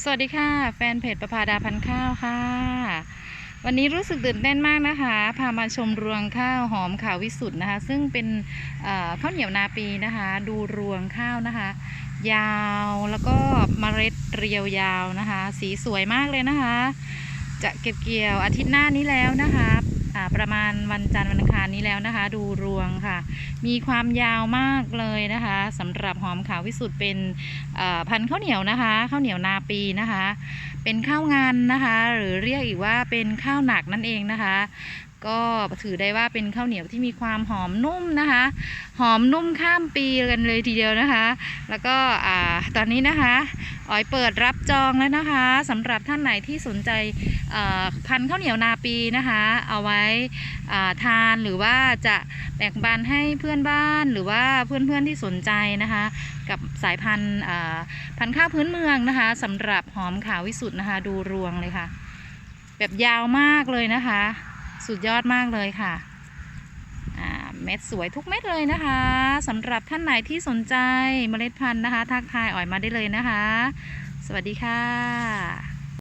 สวัสดีค่ะแฟนเพจประภาดาพันข้าวค่ะ วันนี้รู้สึกตื่นเต้นมากนะคะ พามาชมรวงข้าวหอมขาววิสุทธ์นะคะ ซึ่งเป็นข้าวเหนียวนาปีนะคะ ดูรวงข้าวนะคะ ยาวแล้วก็เมล็ดเรียวยาวนะคะ สีสวยมากเลยนะคะ จะเก็บเกี่ยวอาทิตย์หน้านี้แล้วนะคะประมาณวันจันทร์วันอังคารนี้แล้วนะคะ ดูรวงค่ะมีความยาวมากเลยนะคะสำหรับหอมขาววิสุทธ์เป็นพันธุ์ข้าวเหนียวนะคะข้าวเหนียวนาปีนะคะ เป็นข้าวงานนะคะ หรือเรียกอีกว่าเป็นข้าวหนักนั่นเองนะคะก็ถือได้ว่าเป็นข้าวเหนียวที่มีความหอมนุ่มนะคะ หอมนุ่มข้ามปีกันเลยทีเดียวนะคะ แล้วก็ตอนนี้นะคะออยเปิดรับจองแล้วนะคะสำหรับท่านไหนที่สนใจพันธุ์ข้าวเหนียวนาปีนะคะ เอาไว้ทานหรือว่าจะแบ่งปันให้เพื่อนบ้านหรือว่าเพื่อนๆที่สนใจนะคะ กับสายพันธุ์พันธุ์ข้าวพื้นเมืองนะคะสำหรับหอมขาววิสุทธ์นะคะ ดูรวงเลยค่ะ แบบยาวมากเลยนะคะ สุดยอดมากเลยค่ะเม็ดสวยทุกเม็ดเลยนะคะสำหรับท่านไหนที่สนใจเมล็ดพันธุ์นะคะ ทักทายอ่อยมาได้เลยนะคะ สวัสดีค่ะ